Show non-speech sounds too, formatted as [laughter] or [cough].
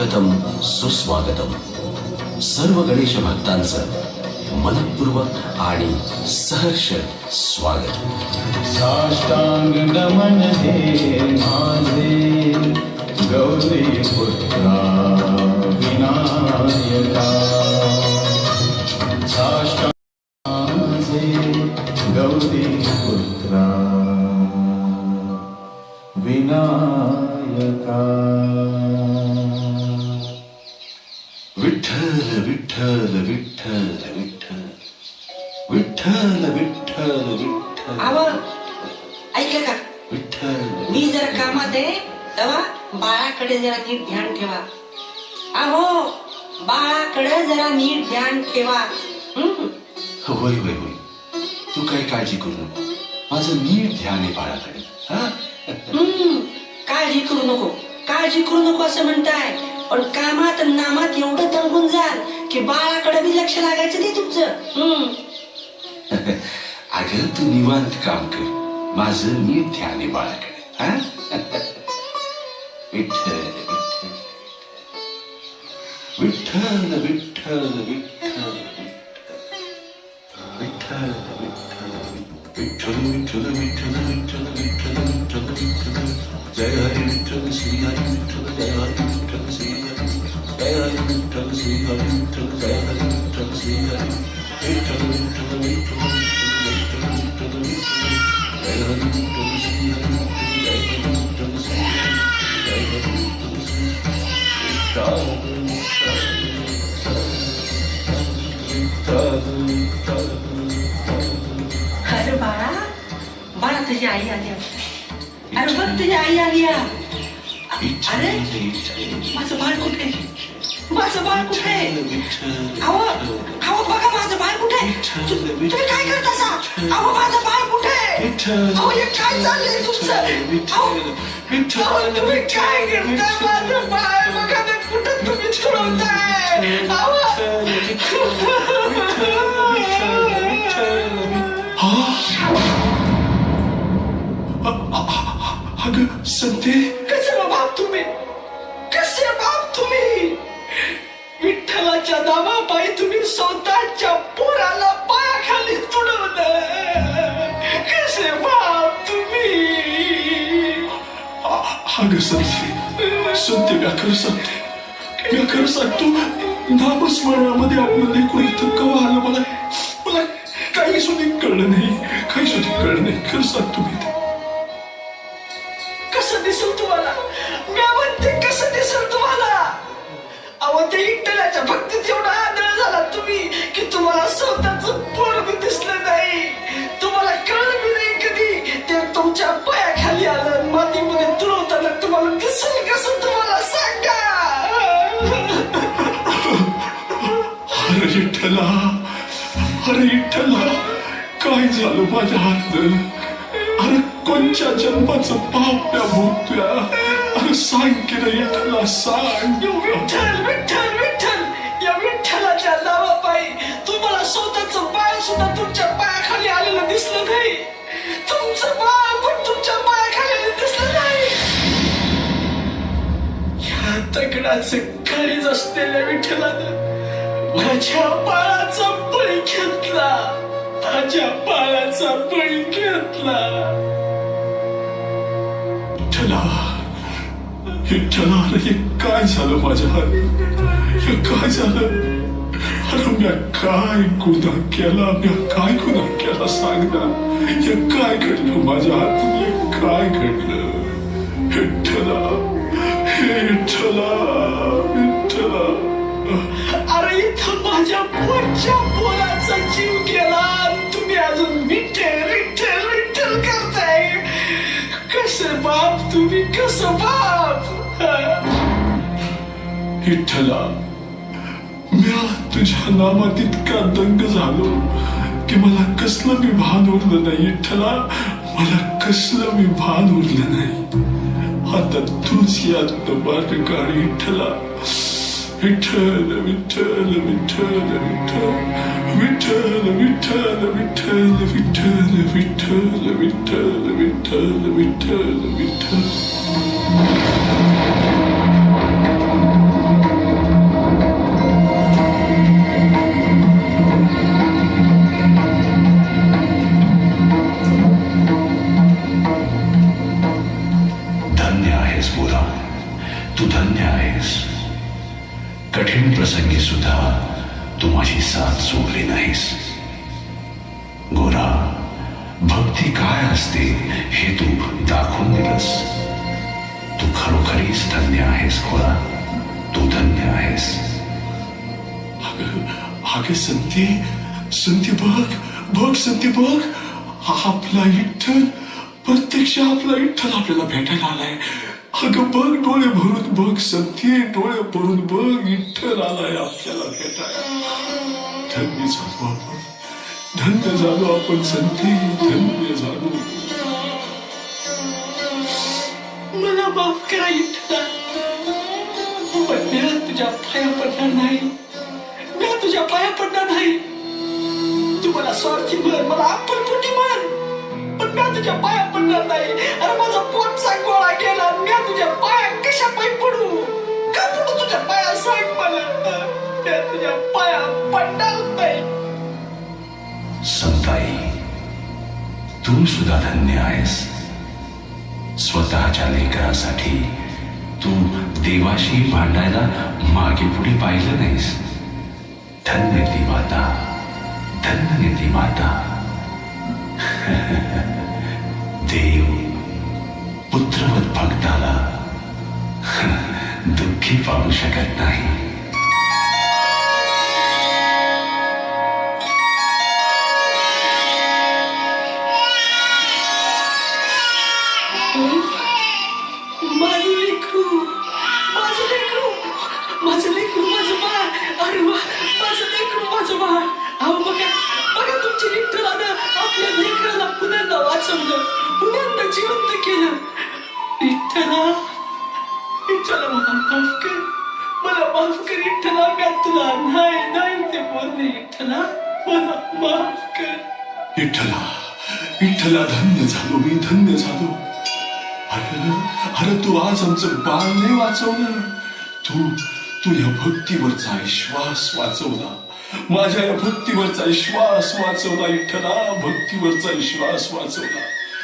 स्वागतम सुस्वागतम. सर्व गणेश भक्तांचं मनपूर्वक आणि सहर्ष स्वागत. साष्टांग नमन हे माझे गौरी पुत्रा विनायका. साष्टांग गौरी पुत्रा विनायका. विठ्ठल विठ्ठल विठ्ठल विठ्ठल. विठ्ठल विठ्ठल ऐकलं का? विठ्ठल मी जर कामात आहे तेव्हा बाळाकडे जरा नीट ध्यान ठेवा. अहो बाळाकडे जरा नीट ध्यान ठेवा. हं? होय होय होय. तू काही काळजी करू नको. माझं नीट ध्यान आहे बाळाकडे. काळजी करू नको. काळजी करू नको असं म्हणताय. पण कामात नामात एवढं दंगून जाल की बाळाकडे बी लक्ष लागायचं नाही तुमचं. हम्म. [laughs] अगं तू निवांत काम कर. माझं मी ध्यान आहे बाळाकडे. हा? [laughs] विठ्ठल विठ्ठल विठ्ठल विठ्ठल. विठ्ठल. Oh. तुझी आई आली. अरे बघ तुझी आई आली. अरे माझं बाळ कुठे? माझं बाळ कुठे? अहो अहो बघा माझं बाळ कुठे? तु- तुम्ही काय करता सा अहो माझं बाळ कुठे? अहो हे काय चाललंय तुमचं? अहो अहो, तुम्ही काय करताय माझं बाळ बघा ना कुठं तुम्ही ठेवताय अगं सत्य? कसे बाप तुम्ही? कसे बाप तुम्ही? विठ्ठलाच्या नावापायी तुम्ही स्वतःच्या पोराला पायाखाली तुडवलं. कसे बाप तुम्ही? अगं सत्य. सत्य व्याकर सत्य. व्याकर सांगतो नामस्मरणामध्ये आपलं लेकरू इथं कवा आलं मला मला काही सुद्धा कळलं नाही. काही सुद्धा कळलं नाही. खरं सांगतो मी अहो ते विठ्ठलाच्या भक्तीत एवढा आदळ झाला तुम्ही की तुम्हाला स्वतःच पोर बी दिसलं नाही? तुम्हाला कळलं बी नाही कधी? ते तुमच्या पायाखाली आलं मातीमध्ये तुरवताना तुम्हाला दिसेल कसं तुम्हाला सांगा? अरे विठ्ठला अरे विठ्ठला काय झालं माझ्या हात अरे कोणच्या जन्माचं पाप त्या सांग रे विठ्ठला सांग. यो विठ्ठल विठ्ठल विठ्ठल या विठ्ठलाच्या नावापायी तुम्हाला स्वतःच बाळ सुद्धा तुमच्या पायाखाली आलेलं दिसलं नाही. तुमचं बाळ पण तुमच्या पायाखाली आलेलं दिसलं नाही. या दगडाचं खालीच असलेल्या विठ्ठलानं माझ्या बाळाचा बळी घेतला. माझ्या बाळाचा बळी घेतला. विठ्ठला. विठ्ठला अरे हे काय झालं माझ्या हात? हे काय झालं? अरे म्या काय गुन्हा केला? म्या काय गुन्हा केला सांग? ना हे काय घडलं माझ्या हातून हे काय घडलं? विठ्ठला हे विठ्ठला विठ्ठला अरे इथं माझ्या पोटच्या पोराचा जीव गेला तुम्ही अजून विठ्ठल विठ्ठल विठ्ठल करताय. कसं बाप तुम्ही कसं बाप? विठ्ठला मी तुझ्या नामात इतका दंग झालो की मला कसलं मी भान उरलं नाही विठ्ठला मला कसलं मी भान उरलं नाही. आता तूच यात मार्ग काढ विठ्ठला विठ्ठल विठ्ठल विठ्ठल विठ्ठल. विठ्ठल विठ्ठल विठ्ठल विठ्ठल विठ्ठल विठ्ठल विठ्ठल विठ्ठल विठ्ठल. तू धन्य आहेस कठीण प्रसंगी सुद्धा तू माझी साथ सोडली नाहीस. गोरा भक्ती काय असते हे तू दाखवून दिलंस. तू खरोखरीच धन्य आहेस गोरा. तू धन्य आहेस. अग संती संती बघ बघ संती बघ. आपला विठ्ठल प्रत्यक्ष आपला विठ्ठल आपल्याला भेटायला आलाय. अगं बघ डोळे भरून बघ सत्य डोळे भरून बघ विठ्ठल आलाय आपल्याला भेटायला. धन्य झालो आपण. धन्य झालो आपण संती धन्य झालो. मला माफ करा इथला पण तुझ्या पाया पडणार नाही. मी तुझ्या पाया पडणार नाही. तू मला स्वार्थी म्हण मला आपण कुठे म्हण पण मी तुझ्या पाया पडणार नाही. कशा पडू. का पडू तुझ्या पाया सांग मला मी तुझ्या पाया पडणार नाही. संताई तू सुद्धा धन्य आहेस. स्वतःच्या लेकरासाठी तू देवाशी भांडायला मागे पुढे पाहिलं नाहीस. धन्य ती माता धन्य ती माता. [laughs] देव पुत्रवत भक्ताला दुःखी पाहू शकत नाही. माझं लेकरू माझं माझं माझं चला मला माफ कर मला माफ कर विठ्ठला मी तुला नाही नाही ते बोलले विठ्ठला मला माफ कर विठ्ठला विठ्ठला धन्य झालो मी धन्य झालो अरे अरे तू आज आमचं बाळ नाही वाचवलं तू तू या भक्तीवरचा विश्वास वाचवला माझ्या या भक्तीवरचा विश्वास वाचवला विठ्ठला भक्तीवरचा विश्वास वाचवला